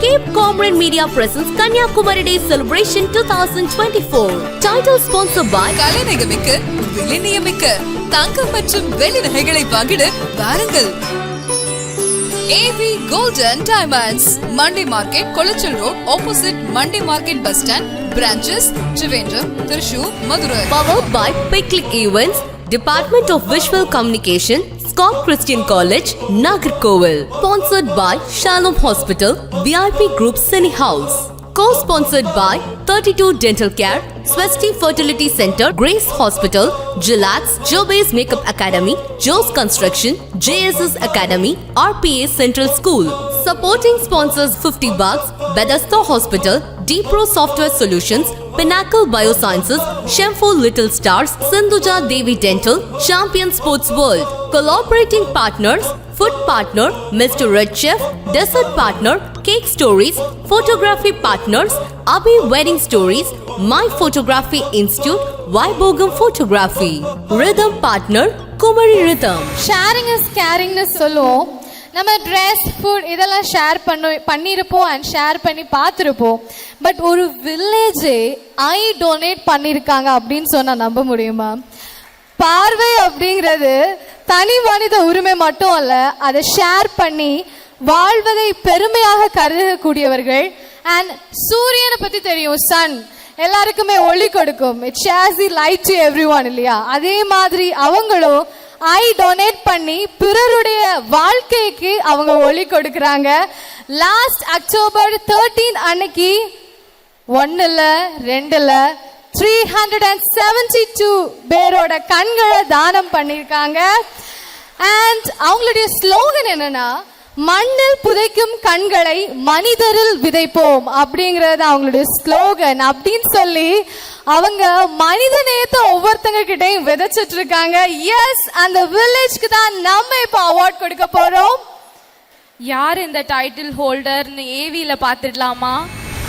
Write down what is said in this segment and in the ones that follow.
Cape Comorin Media presents Kanyakumari Day Celebration 2024. Title sponsored by கலைநகமிக்க விலைநியமிக்க தங்கம் மற்றும் வெள்ளி நகைகளை வாங்கிட வாருங்கள் AV golden diamonds Monday market Colachel road opposite Monday market bus stand branches Trivandrum Thrissur Madurai powered by Piclic Events, Department of Visual Communication, Scott Christian College, Nagarkoil. Sponsored by Shalom Hospital, VIP Group Cine House. Co-sponsored by 32 Dental Care, Swasti Fertility Center, Grace Hospital, Gilax, Jobase Makeup Academy, Joe's Construction, JSS Academy, RPA Central School. Supporting sponsors 50 bucks, Bethesda Hospital, Depro Software Solutions, Pinnacle Biosciences, Shemfo Little Stars, Sindhuja Devi Dental, Champion Sports World. Collaborating partners, Food Partner, Mr. Red Chef, Dessert Partner, Cake Stories, Photography Partners, Abhi Wedding Stories, My Photography Institute, Vibogam Photography, Rhythm Partner, Kumari Rhythm. Sharing is caringness alone. நம்ம dress food இதெல்லாம் share பண்ண பண்ணியிருப்போம் and share பண்ணி பார்த்துருப்போம். But ஒரு வில்லேஜே ஐ donate பண்ணியிருக்காங்க அப்படின்னு சொன்னால் நம்ப முடியுமா? பார்வை அப்படிங்கிறது தனி மனித உரிமை மட்டும் அல்ல அதை ஷேர் பண்ணி வாழ்வதை பெருமையாக கருதக்கூடியவர்கள். அண்ட் சூரியனை பற்றி தெரியும் சன் எல்லாருக்குமே ஒளி கொடுக்கும். It shares the light to every இல்லையா? அதே மாதிரி அவங்களும் ஐ டொனேட் பண்ணி பிறருடைய வாழ்க்கைக்கு அவங்க ஒளி கொடுக்கறாங்க. லாஸ்ட் அக்டோபர் தேர்ட்டீன் அன்னைக்கு ஒன்னுல ரெண்டுல three hundred and seventy two பேரோட கண்களை தானம் பண்ணியிருக்காங்க. அண்ட் அவங்களுடைய ஸ்லோகன் என்னன்னா மண்ணில் புதைக்கும் கண்களை மனிதரில் விதைப்போம் அப்படிங்கறது அவங்களுடைய ஸ்லோகன் அப்படின்னு சொல்லி அவங்க மனித நேயத்தை ஒவ்வொருத்தங்க கிட்டையும் விதைச்சிட்டு இருக்காங்க எஸ் அந்த வில்லேஜ்க்கு தான் நம்ம இப்போ அவார்ட் கொடுக்க போறோம். யார் இந்த டைட்டில் ஹோல்டர்னு ஏவியில பார்த்துடலாமா?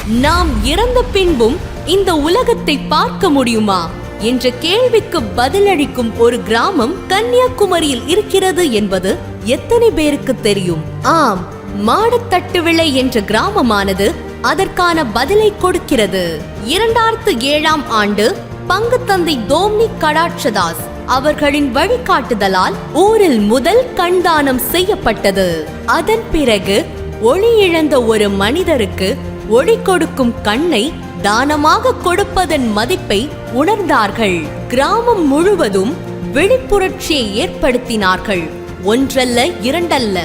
நாம் இறந்த பின்பும் இந்த உலகத்தை பார்க்க முடியுமா? என்ற கேள்விக்கு பதிலளிக்கும் ஒரு கிராமம் கன்னியாகுமரியில் இருக்கிறது என்பது எத்தனை பேருக்கு தெரியும்? ஆம் மாடத்தட்டு விளை என்ற கிராமமானது அதற்கான பதிலை கொடுக்கிறது. இரண்டாயிரத்து ஏழாம் ஆண்டு பங்கு தந்தை தோம்னி கடாட்சதாஸ் அவர்களின் வழிகாட்டுதலால் ஊரில் முதல் கண்தானம் செய்யப்பட்டது. அதன் பிறகு ஒளி இழந்த ஒரு மனிதருக்கு ஒளி கொடுக்கும் கண்ணை தானமாக கொடுப்பதன் மதிப்பை உணர்ந்தார்கள். கிராமம் முழுவதும் விழிப்புணர்ச்சியை ஏற்படுத்தினார்கள். ஒன்றல்ல இரண்டல்ல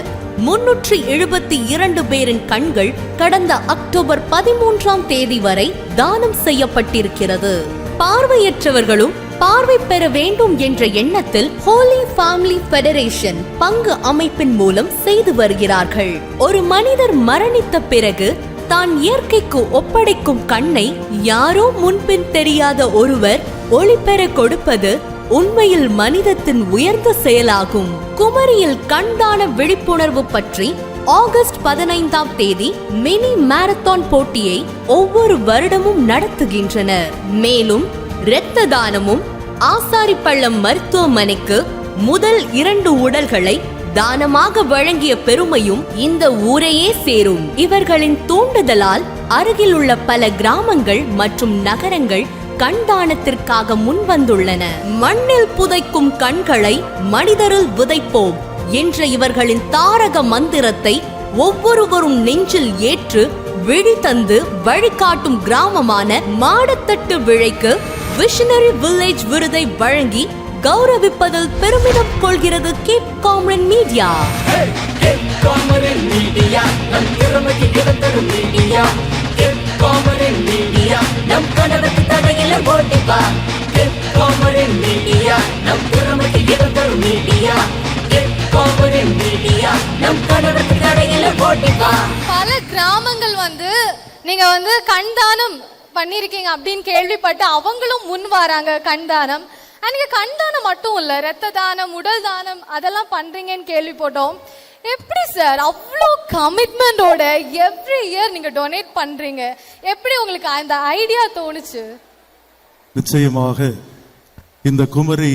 முன்னூற்றி எழுபத்தி இரண்டு பேரின் கண்கள் கடந்த அக்டோபர் பதிமூன்றாம் தேதி வரை தானம் செய்யப்பட்டிருக்கிறது. பார்வையற்றவர்களும் பார்வை பெற வேண்டும் என்ற எண்ணத்தில் ஹோலி ஃபேமிலி ஃபெடரேஷன் பங்கு அமைப்பின் மூலம் செய்து வருகிறார்கள். ஒரு மனிதர் மரணித்த பிறகு தான் இயற்கைக்கு ஒப்படைக்கும் கண்ணை யாரோ முன்பின் தெரியாத ஒருவர் ஒளி பெற கொடுப்பது உண்மையில் மனிதத்தின் உயர்ந்த செயலாகும். குமரியில் கண்தான விழிப்புணர்வு பற்றி ஆகஸ்ட் பதினைந்தாம் தேதி மினி மாரத்தான் போட்டியை ஒவ்வொரு வருடமும் நடத்துகின்றனர் மேலும் இரத்த தானமும் ஆசாரிப்பள்ளம் மருத்துவமனைக்கு முதல் இரண்டு உடல்களை தானமாக வழங்கிய பெருமையும் இந்த ஊரையே சேரும். இவர்களின் தூண்டுதலால் அருகில் உள்ள பல கிராமங்கள் மற்றும் நகரங்கள் கண்தானத்திற்காக முன்வந்துள்ளன. மண்ணில் புதைக்கும் கண்களை மனிதரில் விதைப்போம் என்ற இவர்களின் தாரக மந்திரத்தை ஒவ்வொருவரும் நெஞ்சில் ஏற்று விழி தந்து வழிகாட்டும் கிராமமான மாடத்தட்டு விழைக்கு விஷனரி வில்லேஜ் விருதை வழங்கி கௌரவிப்பதில் பெருமிதம் கொள்கிறது கேப் காம்ரன் மீடியா நீங்க வந்து கண்தானம் பண்ணிருக்கீங்க அப்படின்னு கேள்விப்பட்டு அவங்களும் முன் வராங்க கண்தானம் And நீங்க கண்தானம் மட்டும் இல்ல ரத்த தானம் உடல் தானம் அதெல்லாம் பண்றீங்கன்னு கேள்விப்பட்டோம். எப்படி சார்? அவ்வளோ கமிட்மெண்டோட எவ்ரி இயர் நீங்க டொனேட் பண்றீங்க. எப்படி உங்களுக்கு அந்த ஐடியா தோணுச்சு? நிச்சயமாக இந்த குமரி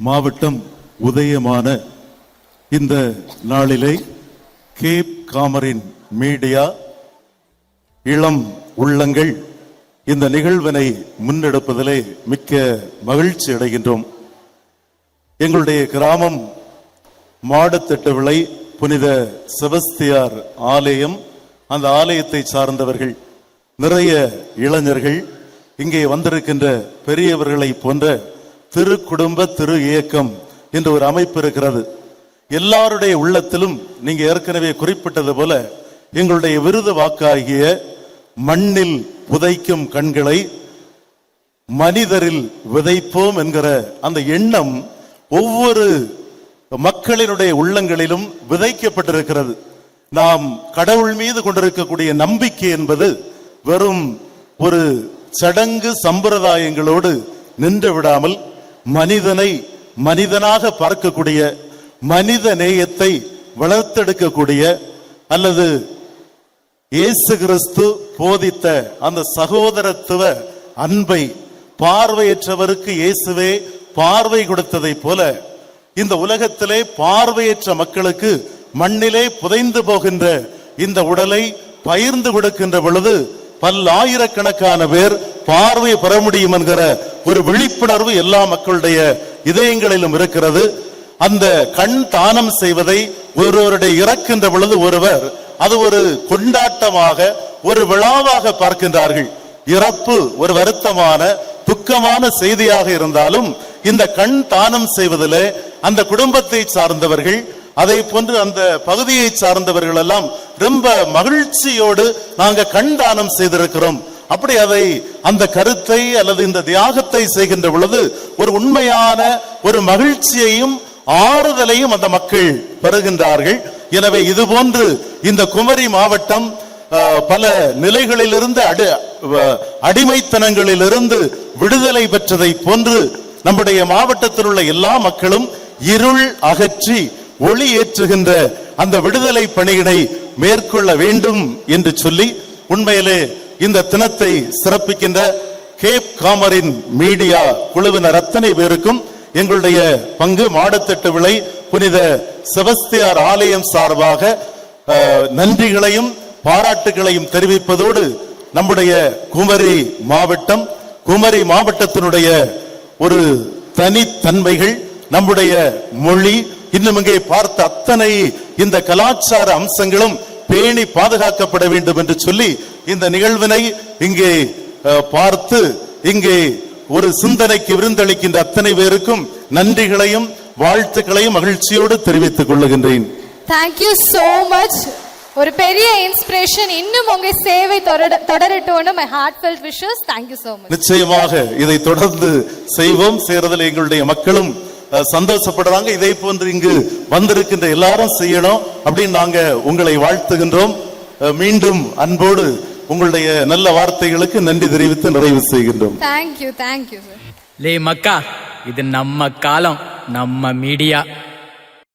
மாவட்டம் உதயமான இந்த நாளிலே கேப் காமரின் மீடியா இளம் உள்ளங்கள். இந்த நிகழ்வினை முன்னெடுப்பதிலே மிக்க மகிழ்ச்சி அடைகின்றோம். எங்களுடைய கிராமம் மாடத்திட்ட விளை புனித செபஸ்தியார் ஆலயம். அந்த ஆலயத்தை சார்ந்தவர்கள் நிறைய இளைஞர்கள் இங்கே வந்திருக்கின்ற பெரியவர்களை போன்ற திரு குடும்ப திரு இயக்கம் என்ற ஒரு அமைப்பு இருக்கிறது. எல்லாருடைய உள்ளத்திலும் நீங்க ஏற்கனவே குறிப்பிட்டது போல எங்களுடைய விருது வாக்காகிய மண்ணில் புதைக்கும் கண்களை மனிதரில் விதைப்போம் என்கிற அந்த எண்ணம் ஒவ்வொரு மக்களினுடைய உள்ளங்களிலும் விதைக்கப்பட்டிருக்கிறது. நாம் கடவுள் மீது கொண்டிருக்கக்கூடிய நம்பிக்கை என்பது வெறும் ஒரு சடங்கு சம்பிரதாயங்களோடு நின்று விடாமல் மனிதனை மனிதனாக பார்க்கக்கூடிய மனித நேயத்தை வளர்த்தெடுக்கக்கூடிய அல்லது இயேசு கிறிஸ்து போதித்த அந்த சகோதரத்துவ அன்பை பார்வையற்றவருக்கு இயேசுவே பார்வை கொடுத்ததை போல இந்த உலகத்திலே பார்வையற்ற மக்களுக்கு மண்ணிலே புதைந்து போகின்ற இந்த உடலை பகிர்ந்து கொடுக்கின்ற பொழுது பல்லாயிரக்கணக்கான பேர் பார்வை பெற முடியும் என்கிற ஒரு விழிப்புணர்வு எல்லா மக்களுடைய இதயங்களிலும் இருக்கிறது. அந்த கண் தானம் செய்வதை ஒருவருடைய இறக்கின்ற பொழுது ஒருவர் அது ஒரு கொண்டாட்டமாக ஒரு விழாவாக பார்க்கின்றார்கள். இறப்பு ஒரு வருத்தமான துக்கமான செய்தியாக இருந்தாலும் இந்த கண் தானம் செய்வதிலே அந்த குடும்பத்தை சார்ந்தவர்கள் அதை போன்று அந்த பகுதியை சார்ந்தவர்கள் எல்லாம் ரொம்ப மகிழ்ச்சியோடு நாங்க கண் தானம் செய்திருக்கிறோம். அப்படி அதை அந்த கருத்தை அல்லது இந்த தியாகத்தை செய்கின்ற பொழுது ஒரு உண்மையான ஒரு மகிழ்ச்சியையும் ஆறுதலையும் அந்த மக்கள் பெறுகின்றார்கள். எனவே இது போன்று இந்த குமரி மாவட்டம் பல நிலைகளிலிருந்து அடி அடிமைத்தனங்களிலிருந்து விடுதலை பெற்றதை போன்று நம்முடைய மாவட்டத்தில் உள்ள எல்லா மக்களும் இருள் அகற்றி ஒளி ஏற்றுகின்ற அந்த விடுதலை பணியினை மேற்கொள்ள வேண்டும் என்று சொல்லி உண்மையிலே இந்த தினத்தை சிறப்பிக்கின்ற கேப் காமரின் மீடியா குழுவினர் அத்தனை பேருக்கும் எங்களுடைய பங்கு மாடத்திட்ட விலை புனித செபஸ்தியார் ஆலயம் சார்பாக நன்றிகளையும் பாராட்டுகளையும் தெரிவிப்பதோடு நம்முடைய குமரி மாவட்டம் குமரி மாவட்டத்தினுடைய ஒரு தனித்தன்மைகள் நம்முடைய மொழி இன்னும் இங்கே பார்த்த அத்தனை இந்த கலாச்சார அம்சங்களும் பேணி பாதுகாக்கப்பட வேண்டும் என்று சொல்லி இந்த நிகழ்வினை இங்கே பார்த்து இங்கே ஒரு சிந்தனைக்கு விருந்தளிக்கின்ற அத்தனை பேருக்கும் நன்றிகளையும் வாழ்த்துக்களையும் மகிழ்ச்சியோடு தெரிவித்துக் கொள்ளுகின்றேன். தேங்க்யூ so மச் ஒரு பெரிய இன்ஸ்பிரேஷன் இன்னும் உங்க சேவை தொடர- தொடரட்டும்னு my heart felt wishes thank you so much நிச்சயமாக இதை தொடர்ந்து செய்வோம். செய்யறதில் எங்களுடைய மக்களும் சந்தோஷப்படுறாங்க. இதே போன்று இங்கு வந்திருக்கின்ற எல்லாரும் செய்யணும் அப்படின்னு நாங்க உங்களை வாழ்த்துகின்றோம். மீண்டும் அன்போடு உங்களுடைய நல்ல வார்த்தைகளுக்கு நன்றி தெரிவித்து நிறைவு செய்கின்றோம். தேங்க்யூ தேங்க்யூ லே மக்கா இது நம்ம காலம். நம்ம மீடியா